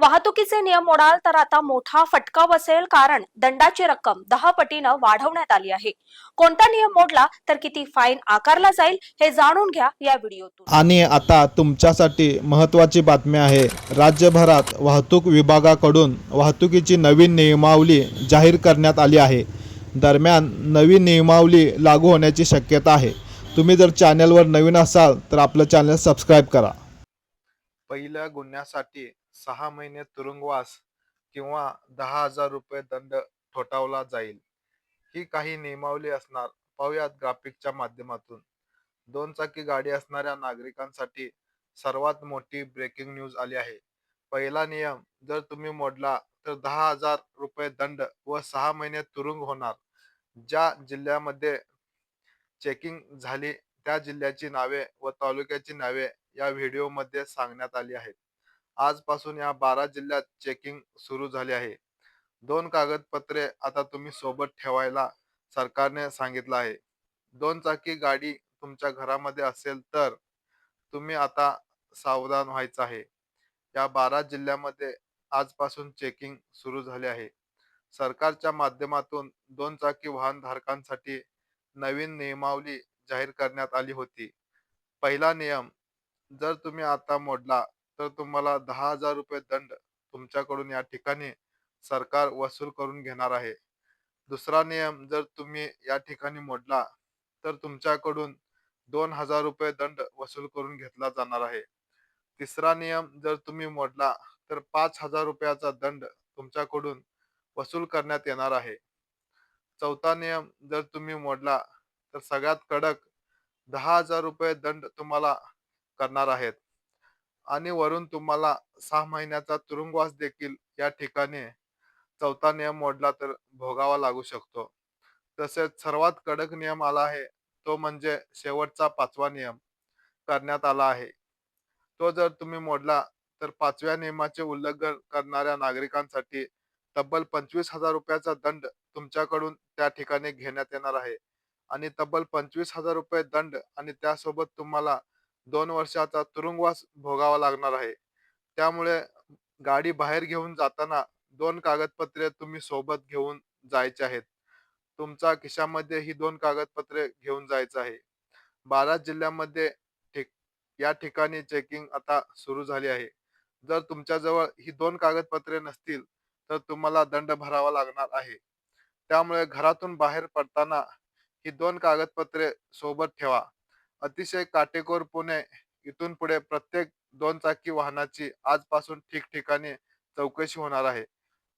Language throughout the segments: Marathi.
वाहतुकीचे नियम मोडाल तर आता मोठा फटका बसेल कारण दंडाची रक्कम दहा पटीनं वाढवण्यात आली आहे. कोणता नियम मोडला तर किती फाईन आकारला जाईल हे जाणून घ्या या व्हिडिओतून. आणि आता तुमच्यासाठी महत्त्वाची बातमी आहे. राज्यभरात वाहतूक विभागाकडून वाहतुकीची नवीन नियमावली जाहीर करण्यात आली आहे. दरम्यान नवीन नियमावली लागू होण्याची शक्यता आहे. तुम्ही जर चॅनलवर नवीन असाल तर आपलं चॅनल सबस्क्राईब करा. पहिल्या गुन्ह्यासाठी सहा महिने तुरुंगवास किंवा दहा हजार रुपये दंड ठोठावला जाईल. ही काही नियमावली असणार. पाहुयात ग्राफिकच्या माध्यमातून. दोन चाकी गाडी असणाऱ्या नागरिकांसाठी सर्वात मोठी ब्रेकिंग न्यूज आली आहे. पहिला नियम जर तुम्ही मोडला तर दहा हजार रुपये दंड व सहा महिने तुरुंग होणार. ज्या जिल्ह्यामध्ये चेकिंग झाली त्या जिल्ह्याची नावे व तालुक्याची नावे या व्हिडिओमध्ये सांगण्यात आली आहेत. आजपासून या बारा जिल्ह्यात चेकिंग सुरू झाले आहे. दोन कागदपत्रे आता तुम्ही सोबत ठेवायला सरकारने सांगितलं आहे. दोन चाकी गाडी तुमच्या घरामध्ये असेल तर तुम्ही आता सावधान व्हायचं आहे. या बारा जिल्ह्यामध्ये आजपासून चेकिंग सुरू झाले आहे. सरकारच्या माध्यमातून दोन चाकी वाहन धारकांसाठी नवीन नियमावली जाहीर करण्यात आली होती. पहिला नियम जर तुम्ही आता मोडला तर तुम्हाला दहा हजार रुपये दंड तुमच्याकडून या ठिकाणी सरकार वसूल करून घेणार आहे. दुसरा नियम जर तुम्ही या ठिकाणी मोडला तर तुमच्याकडून दोन हजार रुपये दंड वसूल करून घेतला जाणार आहे. तिसरा नियम जर तुम्ही मोडला तर पाच हजार रुपयाचा दंड तुमच्याकडून वसूल करण्यात येणार आहे. चौथा नियम जर तुम्ही मोडला तर सगळ्यात कडक दहा हजार रुपये दंड तुम्हाला करणार आहेत. आणि वरून तुम्हाला सहा महिन्याचा तुरुंगवास देखील या ठिकाणी चौथा नियम मोडला तर भोगावा लागू शकतो. तसेच सर्वात कडक नियम आला आहे तो म्हणजे शेवटचा पाचवा नियम करण्यात आला आहे. तो जर तुम्ही मोडला तर पाचव्या नियमाचे उल्लंघन करणाऱ्या नागरिकांसाठी तब्बल पंचवीस हजार रुपयाचा दंड तुमच्याकडून त्या ठिकाणी घेण्यात येणार आहे. आणि तब्बल पंचवीस हजार रुपये दंड आणि त्यासोबत तुम्हाला दोन वर्षाचा तुरुंगवास भोगावा लागणार आहे. त्यामुळे गाडी बाहेर घेऊन जाताना दोन कागदपत्रे तुम्ही सोबत घेऊन जायचे आहेत. तुमच्या खिशामध्ये ही दोन कागदपत्रे घेऊन जायचं आहे. बारा जिल्ह्यामध्ये ठिक या ठिकाणी चेकिंग आता सुरू झाली आहे. जर तुमच्याजवळ ही दोन कागदपत्रे नसतील तर तुम्हाला दंड भरावा लागणार आहे. त्यामुळे घरातून बाहेर पडताना ही दोन कागदपत्रे सोबत ठेवा. अतिशय काटेकोरपणे इथून पुढे प्रत्येक दोन चाकी वाहनाची आजपासून ठिकठिकाणी चौकशी होणार आहे.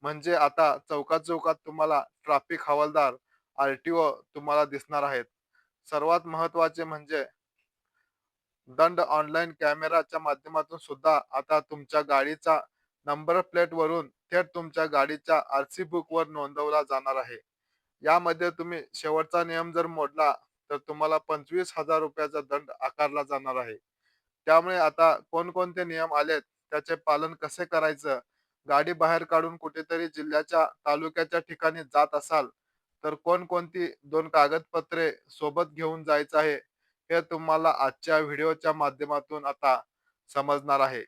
म्हणजे आता चौकात चौकात तुम्हाला ट्राफिक हवालदार आरटीओ तुम्हाला दिसणार आहेत. सर्वात महत्त्वाचे म्हणजे दंड ऑनलाईन कॅमेराच्या माध्यमातून सुद्धा आता तुमच्या गाडीचा नंबर प्लेट वरून थेट तुमच्या गाडीच्या आरसी बुक वर नोंदवला जाणार आहे. यामध्ये तुम्ही शेवटचा नियम जर मोडला तर तुम्हाला पंचवीस हजार रुपयाचा दंड आकारला जाणार आहे. त्यामुळे आता कोणकोणते नियम आलेत त्याचे पालन कसे करायचं? गाडी बाहेर काढून कुठेतरी जिल्ह्याच्या तालुक्याच्या ठिकाणी जात असाल तर कोणकोणती दोन कागदपत्रे सोबत घेऊन जायचं आहे हे तुम्हाला आजच्या व्हिडिओच्या माध्यमातून आता समजणार आहे.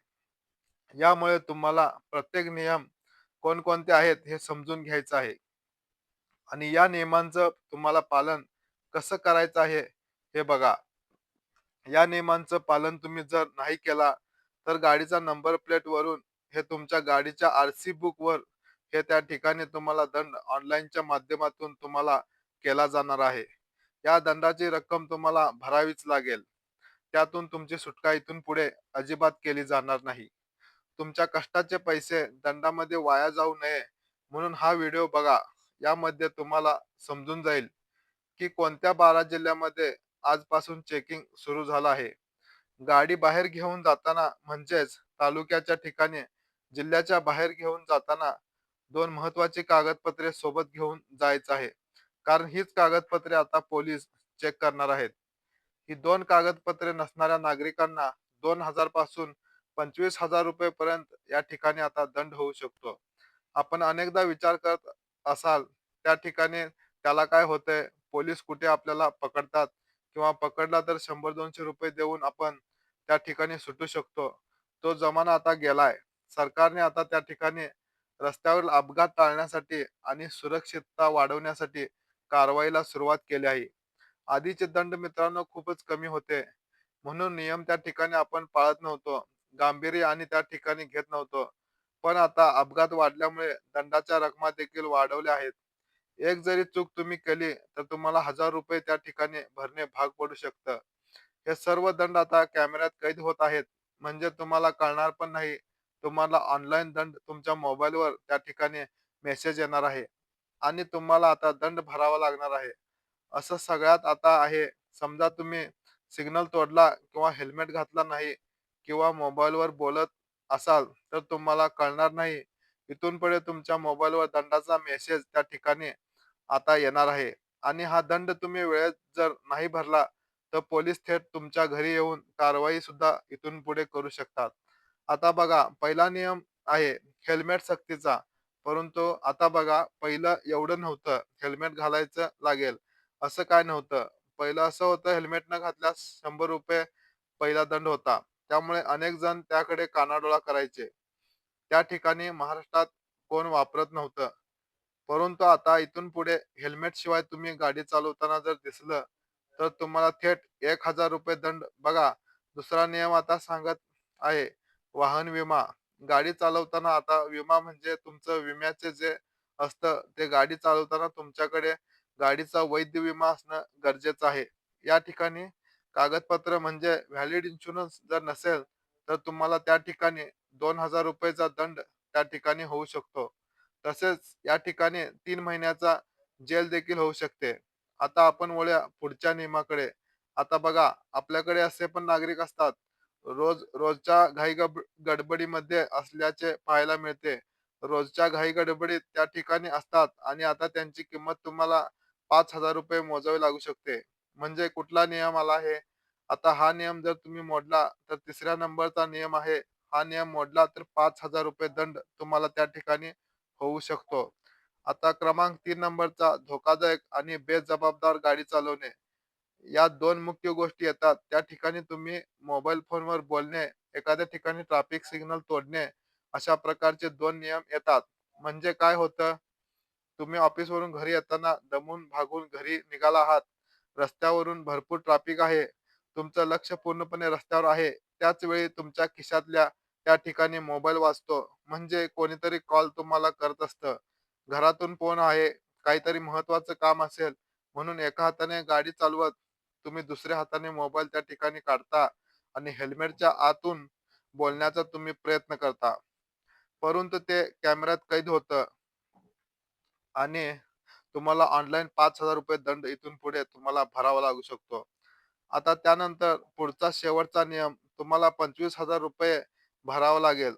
यामुळे तुम्हाला प्रत्येक नियम कोणकोणते आहेत हे समजून घ्यायचं आहे. आणि या नियमांचं तुम्हाला पालन कसं करायचं आहे हे बघा. या नियमांचं पालन तुम्ही जर नाही केला तर गाडीचा नंबर प्लेट वरून हे तुमच्या गाडीच्या आरसी बुक वर हे त्या ठिकाणी तुम्हाला दंड ऑनलाईनच्या माध्यमातून तुम्हाला केला जाणार आहे. या दंडाची रक्कम तुम्हाला भरावीच लागेल. त्यातून तुमची सुटका इथून पुढे अजिबात केली जाणार नाही. तुमच्या कष्टाचे पैसे दंडामध्ये वाया जाऊ नये म्हणून हा व्हिडिओ बघा. यामध्ये तुम्हाला समजून जाईल. की कोणत्या बारा जिल्ह्यामध्ये आजपासून चेकिंग सुरू झालं आहे? गाडी बाहेर घेऊन जाताना म्हणजेच तालुक्याच्या ठिकाणी जिल्ह्याच्या बाहेर घेऊन जाताना दोन महत्वाची कागदपत्रे सोबत घेऊन जायचं आहे. कारण हीच कागदपत्रे आता पोलीस चेक करणार आहेत. ही दोन कागदपत्रे नसणाऱ्या नागरिकांना दोन हजारपासून पंचवीस हजार रुपये पर्यंत या ठिकाणी आता दंड होऊ शकतो. आपण अनेकदा विचार करत असाल त्या ठिकाणी त्याला काय होतंय? पोलीस कुठे आपल्याला पकडतात? किंवा पकडला तर शंभर दोनशे रुपये देऊन आपण त्या ठिकाणी सुटू शकतो. तो जमाना आता गेलाय. सरकारने आता त्या ठिकाणी रस्त्यावरील अपघात टाळण्यासाठी आणि सुरक्षितता वाढवण्यासाठी कारवाईला सुरुवात केली आहे. आधीचे दंड मित्रांनो खूपच कमी होते. म्हणून नियम त्या ठिकाणी आपण पाळत नव्हतो. गांभीर्य आणि त्या ठिकाणी घेत नव्हतो. पण आता अपघात वाढल्यामुळे दंडाच्या रकमा देखील वाढवल्या आहेत. एक जरी चूक तुम्ही केली तर तुम्हाला हजार रुपये त्या ठिकाणी भरणे भाग पडू शकतं. हे सर्व दंड आता कॅमेऱ्यात कैद होत आहेत. म्हणजे तुम्हाला कळणार पण नाही तुम्हाला ऑनलाईन दंड तुमच्या मोबाईलवर त्या ठिकाणी मेसेज येणार आहे. आणि तुम्हाला आता दंड भरावा लागणार आहे. असं सगळ्यात आता आहे. समजा तुम्ही सिग्नल तोडला किंवा हेल्मेट घातला नाही किंवा मोबाईलवर बोलत असाल तर तुम्हाला कळणार नाही. इथून पुढे तुमच्या मोबाईलवर दंडाचा मेसेज त्या ठिकाणी आता येणार आहे. आणि हा दंड तुम्ही वेळेत जर नाही भरला तर पोलीस थेट तुमच्या घरी येऊन कारवाई सुद्धा इथून पुढे करू शकतात. आता बघा पहिला नियम आहे हेल्मेट सक्तीचा. परंतु आता बघा पहिलं एवढं नव्हतं हेल्मेट घालायचं लागेल. असं काय नव्हतं. पहिलं असं होतं हेल्मेट न घातल्यास शंभर रुपये पहिला दंड होता. त्यामुळे अनेक जण त्याकडे कानाडोळा करायचे. त्या ठिकाणी महाराष्ट्रात कोण वापरत नव्हतं. परंतु आता इथून पुढे हेल्मेट शिवाय तुम्ही गाडी चालवताना जर दिसलं तर तुम्हाला थेट एक हजार रुपये दंड. बघा दुसरा नियम आता सांगत आहे वाहन विमा. गाडी चालवताना आता विमा म्हणजे तुमचं विम्याचे जे असतं ते गाडी चालवताना तुमच्याकडे गाडीचा वैध विमा असणं गरजेचं आहे. या ठिकाणी कागदपत्र म्हणजे व्हॅलिड इन्शुरन्स जर नसेल तर तुम्हाला त्या ठिकाणी दोन हजार रुपयेचा दंड त्या ठिकाणी होऊ शकतो. तसेच या ठिकाणी तीन महिन्याचा जेल देखील होऊ शकते. आता आपण वळूया पुढच्या नियमाकडे. आता बघा आपल्याकडे असे पण नागरिक असतात. रोज रोजच्या घाई गब- गडबडीमध्ये असल्याचे पाहायला मिळते. रोजच्या घाई गडबडीत त्या ठिकाणी असतात आणि आता त्यांची किंमत तुम्हाला पाच हजार रुपये मोजावी लागू शकते. म्हणजे कुठला नियम आला आहे? आता हा नियम जर तुम्ही मोडला तर तिसऱ्या नंबरचा नियम आहे. हा नियम मोडला तर पाच हजार रुपये दंड तुम्हाला त्या ठिकाणी होऊ शकतो. आता क्रमांक तीन नंबरचा धोकादायक आणि बेजबाबदार गाडी चालवणे. या दोन मुख्य गोष्टी येतात. त्या ठिकाणी तुम्ही मोबाईल फोनवर बोलणे एखाद्या ठिकाणी ट्रॅफिक सिग्नल तोडणे अशा प्रकारचे दोन नियम येतात. म्हणजे काय होतं? तुम्ही ऑफिस वरून घरी येताना दमून भागून घरी निघाला आहात. रस्त्यावरून भरपूर ट्रॅफिक आहे. तुमचं लक्ष पूर्णपणे रस्त्यावर आहे. त्याच वेळी तुमच्या खिशातल्या त्या ठिकाणी मोबाईल वाजतो म्हणजे कोणीतरी कॉल तुम्हाला करत असतं. घरातून फोन आहे काहीतरी महत्वाचं काम असेल म्हणून एका हाताने गाडी चालवत तुम्ही दुसऱ्या हाताने मोबाईल त्या ठिकाणी काढता आणि हेल्मेटच्या आतून बोलण्याचा तुम्ही प्रयत्न करता. परंतु ते कॅमेऱ्यात कैद होतं. आणि तुम्हाला ऑनलाईन पाच हजार रुपये दंड इथून पुढे तुम्हाला भरावा लागू शकतो. आता त्यानंतर पुढचा शेवटचा नियम तुम्हाला पंचवीस हजार रुपये भरावा लागेल.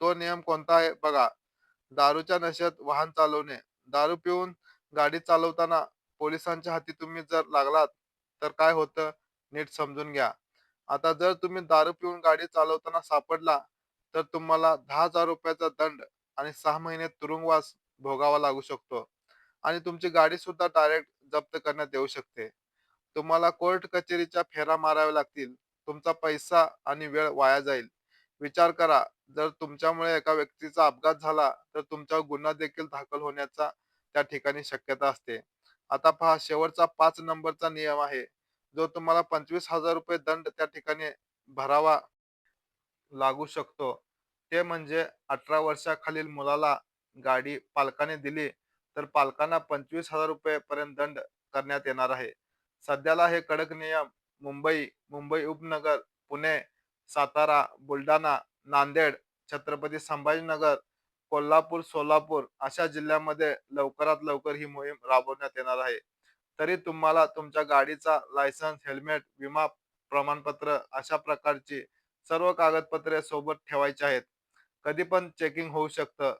तो नियम कोणता आहे? बघा दारूच्या नशेत वाहन चालवणे. दारू पिऊन गाडी चालवताना पोलिसांच्या हाती तुम्ही जर लागलात तर काय होतं? नीट समजून घ्या. आता जर तुम्ही दारू पिऊन गाडी चालवताना सापडला तर तुम्हाला दहा हजार रुपयाचा दंड आणि सहा महिने तुरुंगवास भोगावा लागू शकतो. आणि तुमची गाडी सुद्धा डायरेक्ट जप्त करण्यात येऊ शकते. तुम्हाला कोर्ट कचेरीच्या फेरा माराव्या लागतील. तुमचा पैसा आणि वेळ वाया जाईल. विचार करा. जर तुमच्यामुळे एका व्यक्तीचा अपघात झाला तर तुमचा गुन्हा देखील दाखल होण्याचा त्या ठिकाणी शक्यता असते. आता पहा शेवटचा पाच नंबरचा नियम आहे. जो तुम्हाला पंचवीस हजार रुपये दंड त्या ठिकाणी भरावा लागू शकतो. ते म्हणजे अठरा वर्षाखालील मुलाला गाडी पालकाने दिली तर पालकांना पंचवीस हजार रुपये पर्यंत दंड करण्यात येणार आहे. सध्याला हे कडक नियम मुंबई मुंबई उपनगर पुणे सातारा बुलढाणा नांदेड छत्रपती संभाजीनगर कोल्हापूर सोलापूर अशा जिल्ह्यामध्ये लवकरात लवकर ही मोहीम राबवण्यात येणार आहे. तरी तुम्हाला तुमच्या गाडीचा लायसन्स हेल्मेट विमा प्रमाणपत्र अशा प्रकारची सर्व कागदपत्रे सोबत ठेवायची आहेत. कधी पण चेकिंग होऊ शकतं.